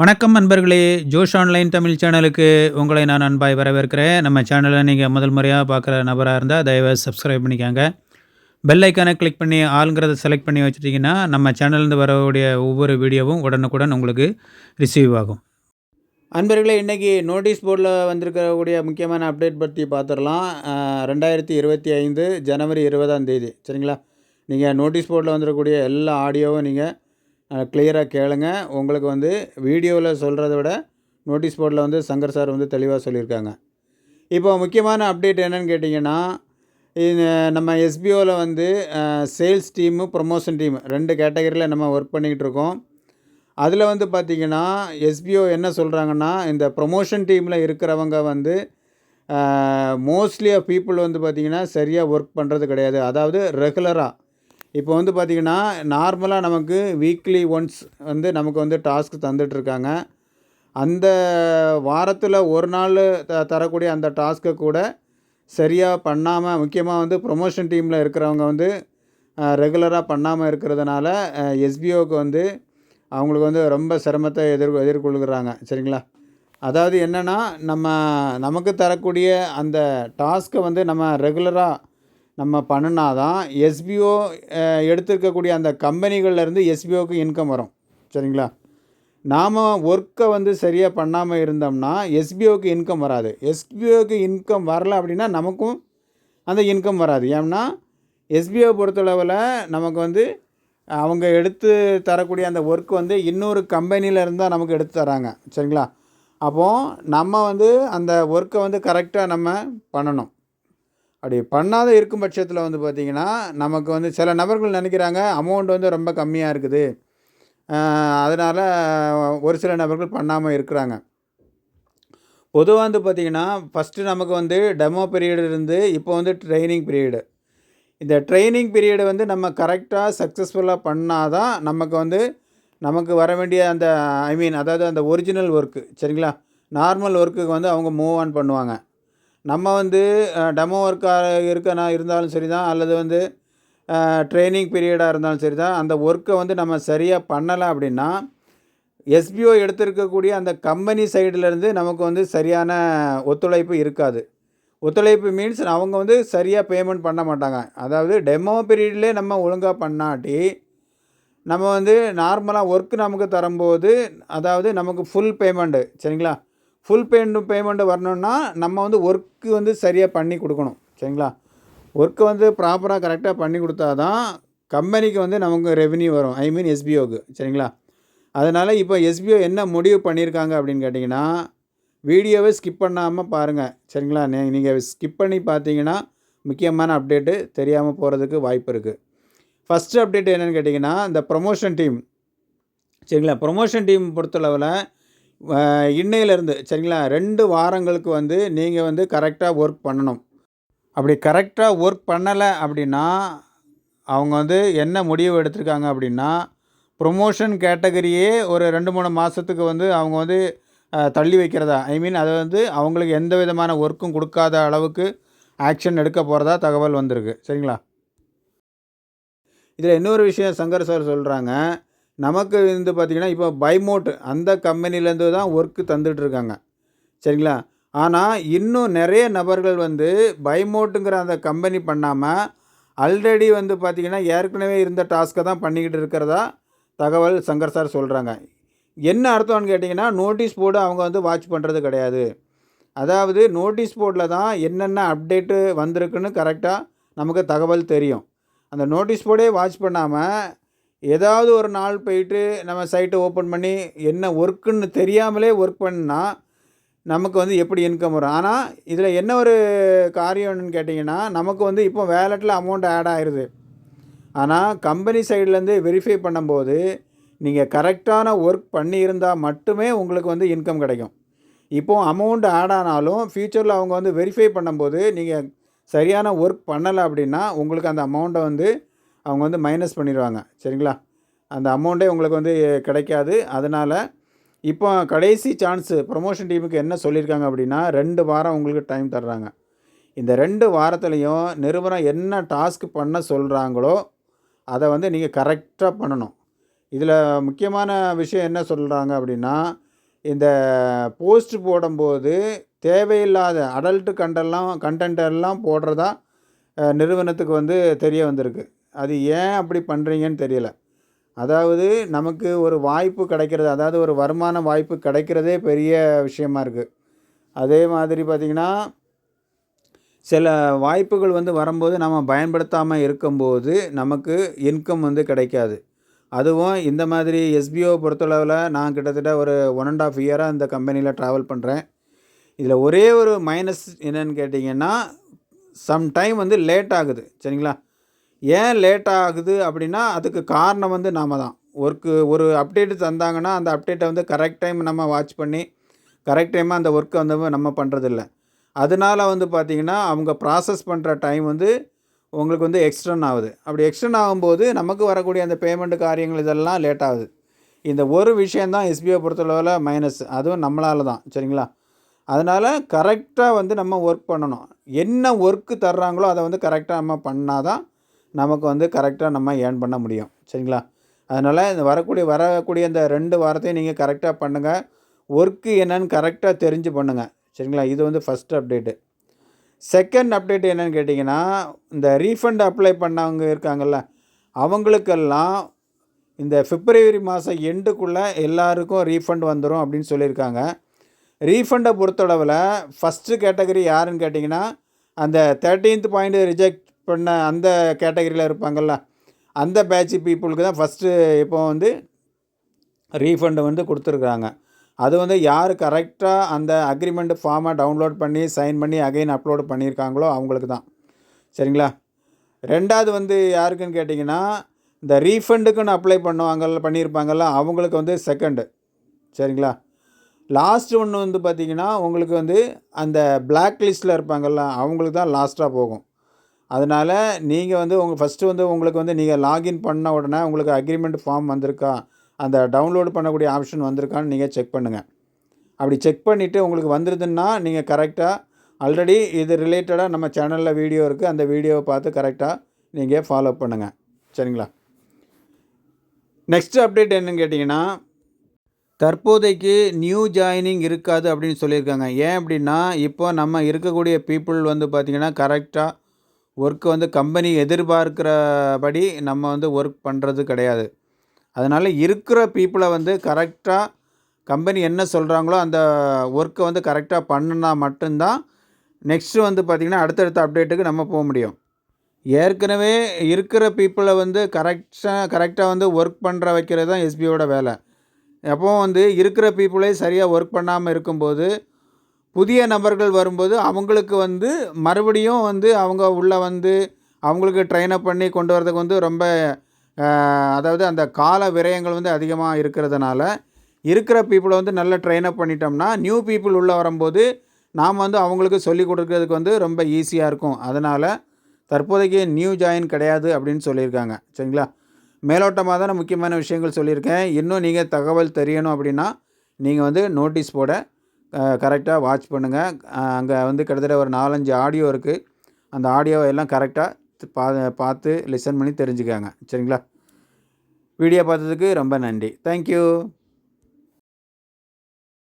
வணக்கம் நண்பர்களே ஜோஷ் ஆன்லைன் தமிழ் சேனலுக்கு உங்களை நான் அன்பாய் வரவேற்கிறேன். நம்ம சேனலை நீங்கள் முதல் முறையாக பார்க்குற நபராக இருந்தால் தயவு சப்ஸ்கிரைப் பண்ணிக்கோங்க. பெல் ஐக்கானை கிளிக் பண்ணி ஆளுங்கிறத செலக்ட் பண்ணி வச்சுட்டிங்கன்னா நம்ம சேனல்லேருந்து வரக்கூடிய ஒவ்வொரு வீடியோவும் உடனுக்குடன் உங்களுக்கு ரிசீவ் ஆகும். அன்பர்களே இன்றைக்கி நோட்டீஸ் போர்டில் வந்திருக்கக்கூடிய முக்கியமான அப்டேட் பற்றி பார்த்துடலாம். ரெண்டாயிரத்தி இருபத்தி ஐந்து ஜனவரி இருபதாம் தேதி. சரிங்களா? நீங்கள் நோட்டீஸ் போர்டில் வந்திருக்கக்கூடிய எல்லா ஆடியோவும் நீங்கள் கிளியராக கேளுங்க. உங்களுக்கு வந்து வீடியோவில் சொல்கிறத விட நோட்டீஸ் போர்டில் வந்து சங்கர் சார் வந்து தெளிவாக சொல்லியிருக்காங்க. இப்போ முக்கியமான அப்டேட் என்னன்னு கேட்டிங்கன்னா இது நம்ம எஸ்பிஓவில் வந்து சேல்ஸ் டீமு ப்ரொமோஷன் டீம் ரெண்டு கேட்டகரியில் நம்ம ஒர்க் பண்ணிக்கிட்டு இருக்கோம். அதில் வந்து பார்த்திங்கன்னா எஸ்பிஓ என்ன சொல்கிறாங்கன்னா இந்த ப்ரொமோஷன் டீமில் இருக்கிறவங்க வந்து மோஸ்ட்லி ஆஃப் பீப்புள் வந்து பார்த்திங்கன்னா சரியாக ஒர்க் பண்ணுறது கிடையாது. அதாவது ரெகுலராக இப்போ வந்து பார்த்திங்கன்னா நார்மலாக நமக்கு வீக்லி ஒன்ஸ் வந்து நமக்கு வந்து டாஸ்க் தந்துட்டுருக்காங்க. அந்த வாரத்தில் ஒரு நாள் த தரக்கூடிய அந்த டாஸ்க்கை கூட சரியாக பண்ணாமல் முக்கியமாக வந்து ப்ரொமோஷன் டீமில் இருக்கிறவங்க வந்து ரெகுலராக பண்ணாமல் இருக்கிறதுனால எஸ்பிஓக்கு வந்து அவங்களுக்கு வந்து ரொம்ப சிரமத்தை எதிர் எதிர்கொள்கிறாங்க. சரிங்களா? அதாவது என்னென்னா நம்ம நமக்கு தரக்கூடிய அந்த டாஸ்க்கை வந்து நம்ம ரெகுலராக நம்ம பண்ணினா தான் எஸ்பிஓ எடுத்திருக்கக்கூடிய அந்த கம்பெனிகள்லேருந்து எஸ்பிஓக்கு இன்கம் வரும். சரிங்களா? நாம் ஒர்க்கை வந்து சரியாக பண்ணாமல் இருந்தோம்னா எஸ்பிஓக்கு இன்கம் வராது. எஸ்பிஓக்கு இன்கம் வரல அப்படின்னா நமக்கும் அந்த இன்கம் வராது. ஏன்னா எஸ்பிஓ பொறுத்தளவில் நமக்கு வந்து அவங்க எடுத்து தரக்கூடிய அந்த ஒர்க் வந்து இன்னொரு கம்பெனியில் இருந்தால் நமக்கு எடுத்து தராங்க. சரிங்களா? அப்போது நம்ம வந்து அந்த ஒர்க்கை வந்து கரெக்டாக நம்ம பண்ணணும். அப்படி பண்ணாத இருக்கும் பட்சத்தில் வந்து பார்த்திங்கன்னா நமக்கு வந்து சில நபர்கள் நினைக்கிறாங்க அமௌண்ட் வந்து ரொம்ப கம்மியாக இருக்குது. அதனால் ஒரு சில நபர்கள் பண்ணாமல் இருக்கிறாங்க. பொதுவாக வந்து பார்த்திங்கன்னா ஃபஸ்ட்டு நமக்கு வந்து டெமோ பீரியட் இருந்து இப்போ வந்து ட்ரைனிங் பீரியடு இந்த ட்ரைனிங் பீரியடு வந்து நம்ம கரெக்டாக சக்ஸஸ்ஃபுல்லாக பண்ணால் தான் நமக்கு வந்து நமக்கு வர வேண்டிய அந்த ஐ மீன் அதாவது அந்த ஒரிஜினல் ஒர்க்கு சரிங்களா? நார்மல் ஒர்க்குக்கு வந்து அவங்க மூவ் ஆன் பண்ணுவாங்க. நம்ம வந்து டெமோ ஒர்க்காக இருக்கனா இருந்தாலும் சரி தான் அல்லது வந்து ட்ரைனிங் பீரியடாக இருந்தாலும் சரி தான் அந்த ஒர்க்கை வந்து நம்ம சரியாக பண்ணலை அப்படின்னா எஸ்பிஓ எடுத்திருக்கக்கூடிய அந்த கம்பெனி சைடுலேருந்து நமக்கு வந்து சரியான ஒத்துழைப்பு இருக்காது. ஒத்துழைப்பு மீன்ஸ் அவங்க வந்து சரியாக பேமெண்ட் பண்ண மாட்டாங்க. அதாவது டெமோ பீரியட்லேயே நம்ம ஒழுங்காக பண்ணாட்டி நம்ம வந்து நார்மலாக ஒர்க் நமக்கு தரும்போது அதாவது நமக்கு ஃபுல் பேமெண்ட்டு சரிங்களா? ஃபுல் பேமெண்ட் பேமெண்ட்டு வரணும்னா நம்ம வந்து ஒர்க்கு வந்து சரியாக பண்ணி கொடுக்கணும். சரிங்களா? ஒர்க்கை வந்து ப்ராப்பராக கரெக்டாக பண்ணி கொடுத்தா தான் கம்பெனிக்கு வந்து நமக்கு ரெவென்யூ வரும். ஐ மீன் எஸ்பிஓக்கு சரிங்களா? அதனால் இப்போ எஸ்பிஓ என்ன முடிவு பண்ணியிருக்காங்க அப்படின்னு கேட்டிங்கன்னா வீடியோவை ஸ்கிப் பண்ணாமல் பாருங்கள் சரிங்களா? நீ நீங்கள் ஸ்கிப் பண்ணி பார்த்தீங்கன்னா முக்கியமான அப்டேட்டு தெரியாமல் போகிறதுக்கு வாய்ப்பு இருக்குது ஃபஸ்ட்டு அப்டேட் என்னென்னு கேட்டிங்கன்னா இந்த ப்ரொமோஷன் டீம் சரிங்களா? ப்ரொமோஷன் டீம் பொறுத்தளவில் இன்னையிலேருந்து சரிங்களா? ரெண்டு வாரங்களுக்கு வந்து நீங்கள் வந்து கரெக்டாக ஒர்க் பண்ணணும். அப்படி கரெக்டாக ஒர்க் பண்ணலை அப்படின்னா அவங்க வந்து என்ன முடிவு எடுத்திருக்காங்க அப்படின்னா ப்ரொமோஷன் கேட்டகரியே ஒரு ரெண்டு மூணு மாதத்துக்கு வந்து அவங்க வந்து தள்ளி வைக்கிறதா? ஐ மீன் அதை வந்து அவங்களுக்கு எந்த விதமான ஒர்க்கும் கொடுக்காத அளவுக்கு ஆக்ஷன் எடுக்க போகிறதா தகவல் வந்திருக்கு. சரிங்களா? இதில் இன்னொரு விஷயம் சங்கர் சார் சொல்கிறாங்க நமக்கு வந்து பார்த்திங்கன்னா இப்போ பைமோட் அந்த கம்பெனிலேருந்து தான் ஒர்க்கு தந்துட்டுருக்காங்க. சரிங்களா? ஆனால் இன்னும் நிறைய நபர்கள் வந்து பைமோட்டுங்கிற அந்த கம்பெனி பண்ணாமல் ஆல்ரெடி வந்து பார்த்திங்கன்னா ஏற்கனவே இருந்த டாஸ்க்கை தான் பண்ணிக்கிட்டு இருக்கிறதா தகவல் சங்கர் சார் சொல்கிறாங்க என்ன அர்த்தம்னு கேட்டிங்கன்னா நோட்டீஸ் போர்டு அவங்க வந்து வாட்ச் பண்ணுறது கிடையாது. அதாவது நோட்டீஸ் போர்டில் தான் என்னென்ன அப்டேட்டு வந்திருக்குன்னு கரெக்டாக நமக்கு தகவல் தெரியும். அந்த நோட்டீஸ் போர்டே வாட்ச் பண்ணாமல் ஏதாவது ஒரு நாள் போயிட்டு நம்ம சைட்டை ஓப்பன் பண்ணி என்ன ஒர்க்குன்னு தெரியாமலே ஒர்க் பண்ணால் நமக்கு வந்து எப்படி இன்கம் வரும்? ஆனால் இதில் என்ன ஒரு காரியம்னு கேட்டிங்கன்னா நமக்கு வந்து இப்போ வேலெட்டில் அமௌண்ட் ஆட் ஆயிடுது ஆனால் கம்பெனி சைட்லேருந்து வெரிஃபை பண்ணும்போது நீங்கள் கரெக்டான ஒர்க் பண்ணியிருந்தால் மட்டுமே உங்களுக்கு வந்து இன்கம் கிடைக்கும். இப்போது அமௌண்ட் ஆட் ஆனாலும் ஃப்யூச்சரில் அவங்க வந்து வெரிஃபை பண்ணும்போது நீங்கள் சரியான ஒர்க் பண்ணலை அப்படின்னா உங்களுக்கு அந்த அமௌண்ட்டை வந்து அவங்க வந்து மைனஸ் பண்ணிடுவாங்க. சரிங்களா? அந்த அமௌண்ட்டே உங்களுக்கு வந்து கிடைக்காது. அதனால் இப்போ கடைசி சான்ஸு ப்ரொமோஷன் டீமுக்கு என்ன சொல்லியிருக்காங்க அப்படின்னா ரெண்டு வாரம் உங்களுக்கு டைம் தர்றாங்க. இந்த ரெண்டு வாரத்துலேயும் நிறுவனம் என்ன டாஸ்க் பண்ண சொல்கிறாங்களோ அதை வந்து நீங்கள் கரெக்டாக பண்ணணும். இதில் முக்கியமான விஷயம் என்ன சொல்கிறாங்க அப்படின்னா இந்த போஸ்ட் போடும்போது தேவையில்லாத அடல்ட்டு கண்டெல்லாம் கண்டென்ட் எல்லாம் போடுறதா நிறுவனத்துக்கு வந்து தெரிய வந்திருக்கு. அது ஏன் அப்படி பண்ணுறீங்கன்னு தெரியல. அதாவது நமக்கு ஒரு வாய்ப்பு கிடைக்கிறது அதாவது ஒரு வருமான வாய்ப்பு கிடைக்கிறதே பெரிய விஷயமா இருக்குது அதே மாதிரி பார்த்திங்கன்னா சில வாய்ப்புகள் வந்து வரும்போது நம்ம பயன்படுத்தாமல் இருக்கும்போது நமக்கு இன்கம் வந்து கிடைக்காது. அதுவும் இந்த மாதிரி எஸ்பிஓ பொறுத்தளவில் நான் கிட்டத்தட்ட ஒரு ஒன் அண்ட் ஆஃப் இயராக இந்த கம்பெனியில் ட்ராவல் பண்ணுறேன் இதில் ஒரே ஒரு மைனஸ் என்னன்னு கேட்டிங்கன்னா சம் டைம் வந்து லேட் ஆகுது. சரிங்களா? ஏன் லேட் ஆகுது அப்படின்னா அதுக்கு காரணம் வந்து நாம தான். ஒர்க்கு ஒரு அப்டேட்டு தந்தாங்கன்னா அந்த அப்டேட்டை வந்து கரெக்ட் டைம் நம்ம வாட்ச் பண்ணி கரெக்ட் டைமாக அந்த ஒர்க்கை வந்து நம்ம பண்ணுறதில்ல அதனால வந்து பார்த்திங்கன்னா அவங்க ப்ராசஸ் பண்ணுற டைம் வந்து உங்களுக்கு வந்து எக்ஸ்டன் ஆகுது. அப்படி எக்ஸ்டன் ஆகும்போது நமக்கு வரக்கூடிய அந்த பேமெண்ட் காரியங்கள் இதெல்லாம் லேட் ஆகுது. இந்த ஒரு விஷயந்தான் எஸ்பிஐ பொறுத்தளவில் மைனஸ் அதுவும் நம்மளால தான் சரிங்களா? அதனால் கரெக்டாக வந்து நம்ம ஒர்க் பண்ணணும். என்ன ஒர்க்கு தர்றாங்களோ அதை வந்து கரெக்டாக நம்ம பண்ணால் தான் நமக்கு வந்து கரெக்டாக நம்ம ஏர்ன் பண்ண முடியும். சரிங்களா? அதனால் இந்த வரக்கூடிய வரக்கூடிய இந்த ரெண்டு வாரத்தையும் நீங்கள் கரெக்டாக பண்ணுங்கள் ஒர்க்கு என்னன்னு கரெக்டாக தெரிஞ்சு பண்ணுங்கள் சரிங்களா? இது வந்து ஃபஸ்ட் அப்டேட்டு செகண்ட் அப்டேட் என்னென்னு கேட்டிங்கன்னா இந்த ரீஃபண்ட் அப்ளை பண்ணவங்க இருக்காங்கல்ல அவங்களுக்கெல்லாம் இந்த பிப்ரவரி மாதம் எண்டுக்குள்ளே எல்லாருக்கும் ரீஃபண்ட் வந்துடும் அப்படின்னு சொல்லியிருக்காங்க. ரீஃபண்டை பொறுத்தளவில் ஃபஸ்ட்டு கேட்டகரி யாருன்னு கேட்டிங்கன்னா அந்த தேர்ட்டீன்த் பாயிண்ட் ரிஜெக்ட் பண்ண அந்த கேட்டகரியில் இருப்பாங்கள்ல அந்த பேட்ச் பீப்புளுக்கு தான் ஃபஸ்ட்டு இப்போ வந்து ரீஃபண்டு வந்து கொடுத்துருக்குறாங்க. அது வந்து யார் கரெக்டாக அந்த அக்ரிமெண்ட் ஃபார்மை டவுன்லோட் பண்ணி சைன் பண்ணி அகைன் அப்லோடு பண்ணியிருக்காங்களோ அவங்களுக்கு தான். சரிங்களா? ரெண்டாவது வந்து யாருக்குன்னு கேட்டிங்கன்னா இந்த ரீஃபண்டுக்குன்னு அப்ளை பண்ணுவாங்கல்ல பண்ணியிருப்பாங்கல்ல அவங்களுக்கு வந்து செகண்டு சரிங்களா? லாஸ்ட் ஒன்று வந்து பார்த்திங்கன்னா உங்களுக்கு வந்து அந்த பிளாக் லிஸ்ட்டில் இருப்பாங்கல்ல அவங்களுக்கு தான் லாஸ்ட்டாக போகும். அதனால் நீங்கள் வந்து உங்கள் ஃபஸ்ட்டு வந்து உங்களுக்கு வந்து நீங்கள் லாகின் பண்ண உடனே உங்களுக்கு அக்ரிமெண்ட் ஃபார்ம் வந்திருக்கா அந்த டவுன்லோடு பண்ணக்கூடிய ஆப்ஷன் வந்திருக்கான்னு நீங்கள் செக் பண்ணுங்கள் அப்படி செக் பண்ணிவிட்டு உங்களுக்கு வந்துருதுன்னா நீங்கள் கரெக்டாக ஆல்ரெடி இது ரிலேட்டடாக நம்ம சேனலில் வீடியோ இருக்குது அந்த வீடியோவை பார்த்து கரெக்டாக நீங்கள் ஃபாலோ பண்ணுங்கள் சரிங்களா? நெக்ஸ்ட் அப்டேட் என்னன்னு கேட்டிங்கன்னா தற்போதைக்கு நியூ ஜாயினிங் இருக்காது அப்படின்னு சொல்லியிருக்காங்க. ஏன் அப்படின்னா இப்போ நம்ம இருக்கக்கூடிய பீப்புள் வந்து பார்த்திங்கன்னா கரெக்டாக ஒர்க் வந்து கம்பெனி எதிர்பார்க்கிறபடி நம்ம வந்து ஒர்க் பண்ணுறது கிடையாது. அதனால் இருக்கிற பீப்புளை வந்து கரெக்டாக கம்பெனி என்ன சொல்கிறாங்களோ அந்த ஒர்க்கை வந்து கரெக்டாக பண்ணுனா மட்டும்தான் நெக்ஸ்ட்டு வந்து பார்த்திங்கன்னா அடுத்தடுத்த அப்டேட்டுக்கு நம்ம போக முடியும். ஏற்கனவே இருக்கிற பீப்புளை வந்து கரெக்டாக கரெக்டாக வந்து ஒர்க் பண்ணுற வைக்கிறது தான் எஸ்பியோட வேலை. எப்போவும் வந்து இருக்கிற பீப்புளே சரியாக ஒர்க் பண்ணாமல் இருக்கும்போது புதிய நபர்கள் வரும்போது அவங்களுக்கு வந்து மறுபடியும் வந்து அவங்க உள்ளே வந்து அவங்களுக்கு ட்ரெயின் அப் பண்ணி கொண்டு வரதுக்கு வந்து ரொம்ப அதாவது அந்த கால விரயங்கள் வந்து அதிகமாக இருக்கிறதுனால இருக்கிற பீப்புளை வந்து நல்லா ட்ரெயின் அப் பண்ணிட்டோம்னா நியூ பீப்புள் உள்ளே வரும்போது நாம் வந்து அவங்களுக்கு சொல்லிக் கொடுக்கறதுக்கு வந்து ரொம்ப ஈஸியாக இருக்கும். அதனால் தற்போதைக்கு நியூ ஜாயின் கிடையாது அப்படின்னு சொல்லியிருக்காங்க. சரிங்களா? மேலோட்டமாக தான் முக்கியமான விஷயங்கள் சொல்லியிருக்கேன். இன்னும் நீங்கள் தகவல் தெரியணும் அப்படின்னா நீங்கள் வந்து நோட்டீஸ் போட கரெக்டாக வாட்ச் பண்ணுங்கள் அங்கே வந்து கிட்டத்தட்ட ஒரு நாலஞ்சு ஆடியோ இருக்குது அந்த ஆடியோவை எல்லாம் கரெக்டாக பா பார்த்து லிசன் பண்ணி தெரிஞ்சுக்கங்க. சரிங்களா? வீடியோ பார்த்ததுக்கு ரொம்ப நன்றி. தேங்க்யூ